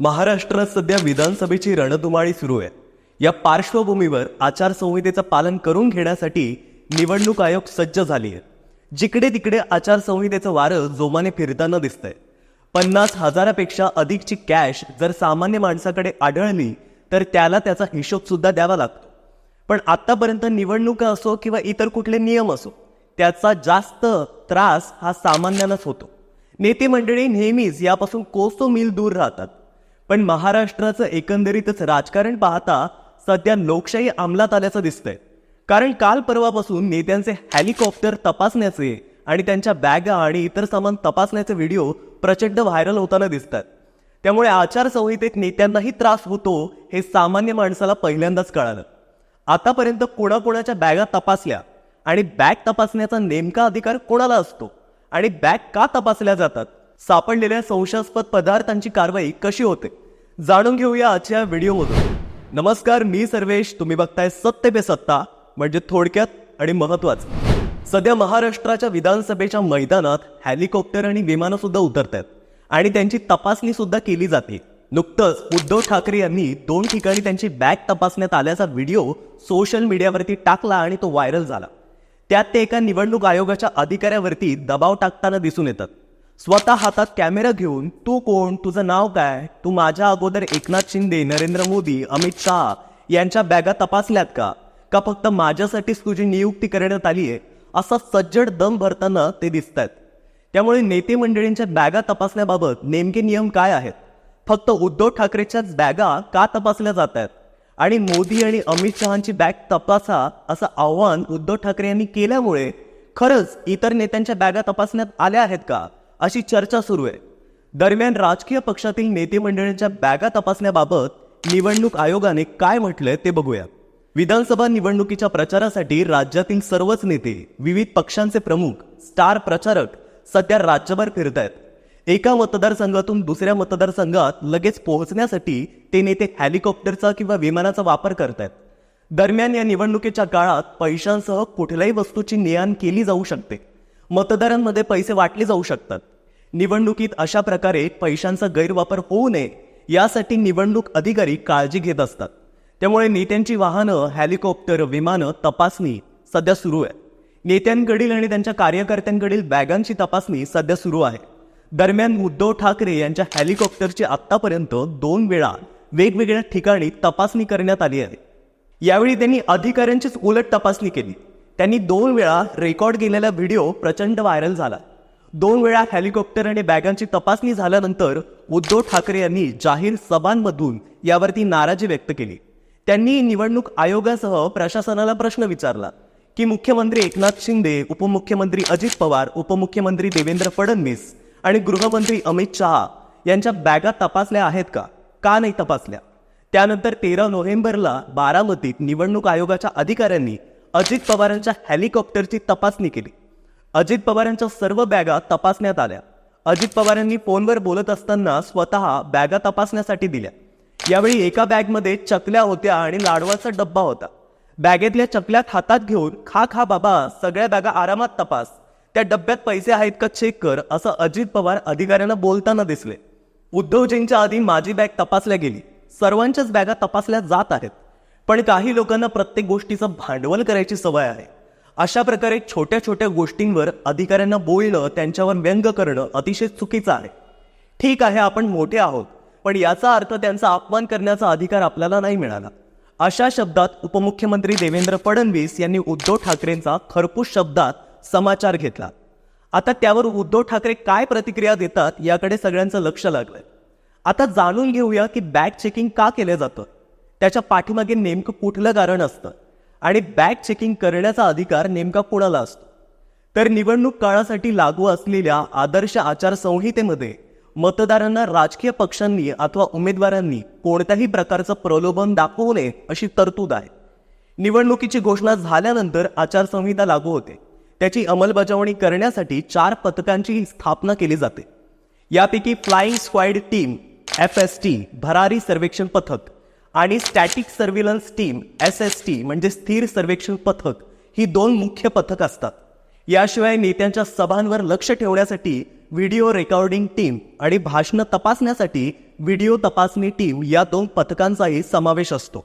महाराष्ट्रात सध्या विधानसभेची रणधुमाळी सुरू आहे. या पार्श्वभूमीवर आचारसंहितेचं पालन करून घेण्यासाठी निवडणूक आयोग सज्ज झाली आहे. जिकडे तिकडे आचारसंहितेचं वारं जोमाने फिरताना दिसतंय. पन्नास हजारापेक्षा अधिकची कॅश जर सामान्य माणसाकडे आढळली तर त्याला त्याचा हिशोब सुद्धा द्यावा लागतो. पण आतापर्यंत निवडणुका असो किंवा इतर कुठले नियम असो त्याचा जास्त त्रास हा सामान्यालाच होतो. नेते मंडळी नेहमीच यापासून कोसो मिल दूर राहतात. पण महाराष्ट्राचं एकंदरीतच राजकारण पाहता सध्या लोकशाही अंमलात आल्याचं दिसतंय. कारण काल परवापासून नेत्यांचे हेलिकॉप्टर तपासण्याचे आणि त्यांच्या बॅगा आणि इतर सामान तपासण्याचे व्हिडिओ प्रचंड व्हायरल होताना दिसतात. त्यामुळे आचारसंहितेत नेत्यांनाही त्रास होतो हे सामान्य माणसाला पहिल्यांदाच कळालं. आतापर्यंत कोणाकोणाच्या बॅगा तपासल्या आणि बॅग तपासण्याचा नेमका अधिकार कोणाला असतो? आणि बॅग का तपासल्या जातात? सापडलेल्या संशयास्पद पदार्थांची कारवाई कशी होते? जाणून घेऊया आजच्या व्हिडिओमधून. नमस्कार मी सर्वेश. तुम्ही बघताय सत्य पे सत्ता म्हणजे थोडक्यात आणि महत्वाचं. सध्या महाराष्ट्राच्या विधानसभेच्या मैदानात हेलिकॉप्टर आणि विमानं सुद्धा उतरत आहेत आणि त्यांची तपासणी सुद्धा केली जाते. नुकतंच उद्धव ठाकरे यांनी दोन ठिकाणी त्यांची बॅग तपासण्यात आल्याचा व्हिडिओ सोशल मीडियावरती टाकला आणि तो व्हायरल झाला. त्यात ते एका निवडणूक आयोगाच्या अधिकाऱ्यावरती दबाव टाकताना दिसून येतात. स्वतः हातात कॅमेरा घेऊन तू कोण? तुझं नाव काय? तू माझ्या अगोदर एकनाथ शिंदे नरेंद्र मोदी अमित शहा यांच्या बॅगा तपासल्यात का? का फक्त माझ्यासाठीच तुझी नियुक्ती करण्यात आली आहे? असा सज्जड दम भरताना ते दिसत आहेत त्यामुळे नेते मंडळींच्या बॅगा तपासण्याबाबत नेमके नियम काय आहेत? फक्त उद्धव ठाकरेच्याच बॅगा का तपासल्या जात आहेत आणि मोदी आणि अमित शहाची बॅग तपासा असं आव्हान उद्धव ठाकरे यांनी केल्यामुळे खरंच इतर नेत्यांच्या बॅगा तपासण्यात आल्या आहेत का? अशी चर्चा सुरू आहे. दरम्यान राजकीय पक्षातील नेते मंडळींच्या बॅगा तपासण्याबाबत निवडणूक आयोगाने काय म्हटलंय ते बघूया. विधानसभा निवडणुकीच्या प्रचारासाठी राज्यातील सर्वच नेते विविध पक्षांचे प्रमुख स्टार प्रचारक सध्या राज्यभर फिरत आहेत एका मतदारसंघातून दुसऱ्या मतदारसंघात लगेच पोहोचण्यासाठी ते नेते हेलिकॉप्टरचा किंवा विमानाचा वापर करत आहेत दरम्यान या निवडणुकीच्या काळात पैशांसह कुठल्याही वस्तूची ने आण केली जाऊ शकते. मतदारांमध्ये पैसे वाटले जाऊ शकतात. निवडणुकीत अशा प्रकारे पैशांचा गैरवापर होऊ नये यासाठी निवडणूक अधिकारी काळजी घेत असतात. त्यामुळे नेत्यांची वाहनं हेलिकॉप्टर विमानं तपासणी सध्या सुरू आहे. नेत्यांकडील आणि त्यांच्या कार्यकर्त्यांकडील बॅगांची तपासणी सध्या सुरू आहे. दरम्यान उद्धव ठाकरे यांच्या हेलिकॉप्टरची आत्तापर्यंत दोन वेळा वेगवेगळ्या ठिकाणी तपासणी करण्यात आली आहे. यावेळी त्यांनी अधिकाऱ्यांचीच उलट तपासणी केली. त्यांनी दोन वेळा रेकॉर्ड केलेला व्हिडिओ प्रचंड व्हायरल झाला. दोन वेळा हेलिकॉप्टर आणि बॅगांची तपासणी झाल्यानंतर उद्धव ठाकरे यांनी जाहीर सभांमधून यावरती नाराजी व्यक्त केली. त्यांनी निवडणूक आयोगासह प्रशासनाला प्रश्न विचारला की मुख्यमंत्री एकनाथ शिंदे उपमुख्यमंत्री अजित पवार उपमुख्यमंत्री देवेंद्र फडणवीस आणि गृहमंत्री अमित शहा यांच्या बॅगा तपासल्या आहेत का का नाही तपासल्या? त्यानंतर तेरा नोव्हेंबरला बारामतीत निवडणूक आयोगाच्या अधिकाऱ्यांनी अजित पवारांच्या हेलिकॉप्टरची तपासणी केली. अजित पवारांच्या सर्व बॅगा तपासण्यात आल्या. अजित पवारांनी फोनवर बोलत असताना स्वतः बॅगा तपासण्यासाठी दिल्या. यावेळी एका बॅगमध्ये चकल्या होत्या आणि लाडवाचा डब्बा होता. बॅगेतल्या चकल्या हातात घेऊन खा खा बाबा सगळ्या बॅगा आरामात तपास. त्या डब्यात पैसे आहेत का चेक कर असं अजित पवार अधिकाऱ्यांना बोलताना दिसले. उद्धवजींच्या आधी माझी बॅग तपासल्या गेली. सर्वांच्याच बॅगा तपासल्या जात आहेत. पण काही लोकांना प्रत्येक गोष्टीचं भांडवल करायची सवय आहे. अशा प्रकारे छोट्या छोट्या गोष्टींवर अधिकाऱ्यांना बोलणं त्यांच्यावर व्यंग करणं अतिशय चुकीचं आहे. ठीक आहे आपण मोठे आहोत पण याचा अर्थ त्यांचा अपमान करण्याचा अधिकार आपल्याला नाही मिळाला. अशा शब्दात उपमुख्यमंत्री देवेंद्र फडणवीस यांनी उद्धव ठाकरेंचा खरपूस शब्दात समाचार घेतला. आता त्यावर उद्धव ठाकरे काय प्रतिक्रिया देतात याकडे सगळ्यांचं लक्ष लागलंय. आता जाणून घेऊया की बॅग चेकिंग का केलं जातं? त्याच्या पाठीमागे नेमकं कुठलं कारण असतं? आणि बॅग चेकिंग करण्याचा अधिकार नेमका कोणाला असतो? तर निवडणूक काळासाठी लागू असलेल्या आदर्श आचारसंहितेमध्ये मतदारांना राजकीय पक्षांनी अथवा उमेदवारांनी कोणत्याही प्रकारचं प्रलोभन दाखवू नये अशी तरतूद आहे. निवडणुकीची घोषणा झाल्यानंतर आचारसंहिता लागू होते. त्याची अंमलबजावणी करण्यासाठी चार पथकांची स्थापना केली जाते. यापैकी flying squad team F S T भरारी सर्वेक्षण पथक आणि static surveillance team S S T म्हणजे स्थिर सर्वेक्षण पथक ही दोन मुख्य पथक असतात. याशिवाय नेत्यांच्या सभांवर लक्ष ठेवण्यासाठी व्हिडिओ रेकॉर्डिंग टीम आणि भाषणं तपासण्यासाठी व्हिडिओ तपासणी टीम या दोन पथकांचाही समावेश असतो.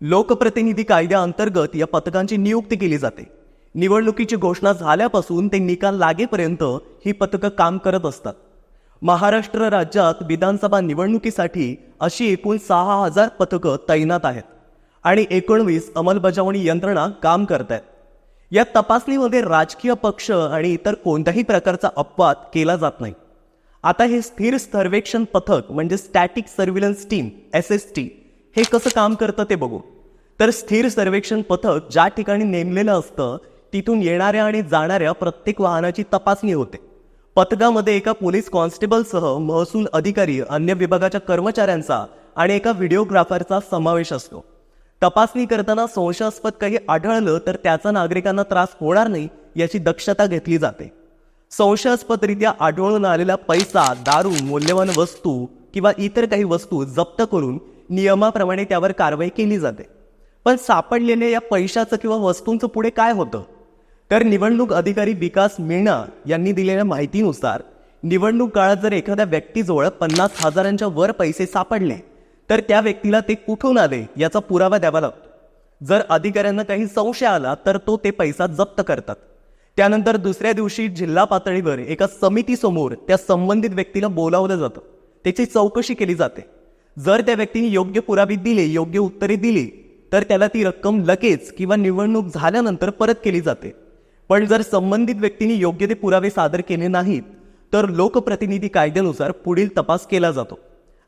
लोकप्रतिनिधी कायद्याअंतर्गत या पथकांची नियुक्ती केली जाते. निवडणुकीची घोषणा झाल्यापासून ते निकाल लागेपर्यंत ही पथकं काम करत असतात. महाराष्ट्र राज्यात विधानसभा निवडणुकीसाठी अशी एकूण सहा हजार पथकं तैनात आहेत आणि एकोणवीस अंमलबजावणी यंत्रणा काम करत आहेत. या तपासणीमध्ये राजकीय पक्ष आणि इतर कोणत्याही प्रकारचा अपवाद केला जात नाही. आता हे स्थिर सर्वेक्षण पथक म्हणजे static surveillance team S S T हे कसं काम करतं ते बघू. तर स्थिर सर्वेक्षण पथक ज्या ठिकाणी नेमलेलं असतं तिथून येणाऱ्या आणि जाणाऱ्या प्रत्येक वाहनाची तपासणी होते. पथकामध्ये एका पोलीस कॉन्स्टेबलसह महसूल अधिकारी अन्य विभागाच्या कर्मचाऱ्यांचा आणि एका व्हिडिओग्राफरचा समावेश असतो. तपासणी करताना संशयास्पद काही आढळलं तर त्याचा नागरिकांना त्रास होणार नाही याची दक्षता घेतली जाते. संशयास्पदरित्या आढळून आलेला पैसा दारू मौल्यवान वस्तू किंवा इतर काही वस्तू जप्त करून नियमाप्रमाणे त्यावर कारवाई केली जाते. पण सापडलेल्या या पैशाचं किंवा वस्तूंचं पुढे काय होतं? तर निवडणूक अधिकारी विकास मीणा यांनी दिलेल्या माहितीनुसार निवडणूक काळात जर एखाद्या व्यक्तीजवळ पन्नास हजारांच्या वर पैसे सापडले तर त्या व्यक्तीला ते कुठून आले याचा पुरावा द्यावा लागतो. जर अधिकाऱ्यांना काही संशय आला तर तो ते पैसा जप्त करतात. त्यानंतर दुसऱ्या दिवशी जिल्हा पातळीवर एका समितीसमोर त्या संबंधित व्यक्तीला बोलावलं जातं. त्याची चौकशी केली जाते. जर त्या व्यक्तीने योग्य पुरावे दिले योग्य उत्तरे दिली तर त्याला ती रक्कम लगेच किंवा निवडणूक झाल्यानंतर परत केली जाते. पण जर संबंधित व्यक्तीने योग्य ते पुरावे सादर केले नाहीत तर लोकप्रतिनिधी कायद्यानुसार पुढील तपास केला जातो.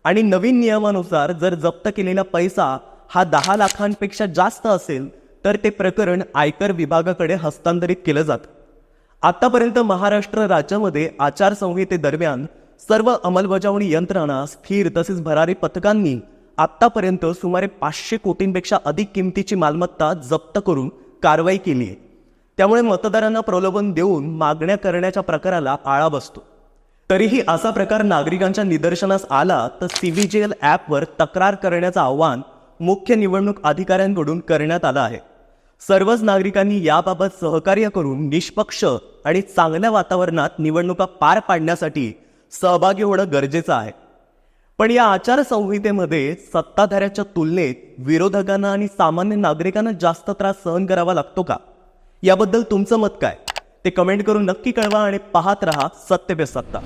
आणि नवीन नियमानुसार जर जप्त केलेला पैसा हा दहा लाखांपेक्षा जास्त असेल तर ते प्रकरण आयकर विभागाकडे हस्तांतरित केलं जातं. आतापर्यंत महाराष्ट्र राज्यामध्ये आचारसंहितेदरम्यान सर्व अंमलबजावणी यंत्रणा स्थिर तसेच भरारी पथकांनी आत्तापर्यंत सुमारे पाचशे कोटींपेक्षा अधिक किमतीची मालमत्ता जप्त करून कारवाई केली आहे. त्यामुळे मतदारांना प्रलोभन देऊन मागण्या करण्याच्या प्रकाराला आळा बसतो. तरीही असा प्रकार नागरिकांच्या निदर्शनास आला तर सीव्हीजीएल ॲपवर तक्रार करण्याचं आवाहन मुख्य निवडणूक अधिकाऱ्यांकडून करण्यात आलं आहे. सर्वच नागरिकांनी याबाबत सहकार्य करून निष्पक्ष आणि चांगल्या वातावरणात निवडणुका पार पाडण्यासाठी सहभागी होणं गरजेचं आहे. पण या आचारसंहितेमध्ये सत्ताधाऱ्याच्या तुलनेत विरोधकांना आणि सामान्य नागरिकांना जास्त त्रास सहन करावा लागतो का? याबद्दल तुमचं मत काय? ते कमेंट करून नक्की कळवा आणि पाहत रहा सत्य पे सत्ता.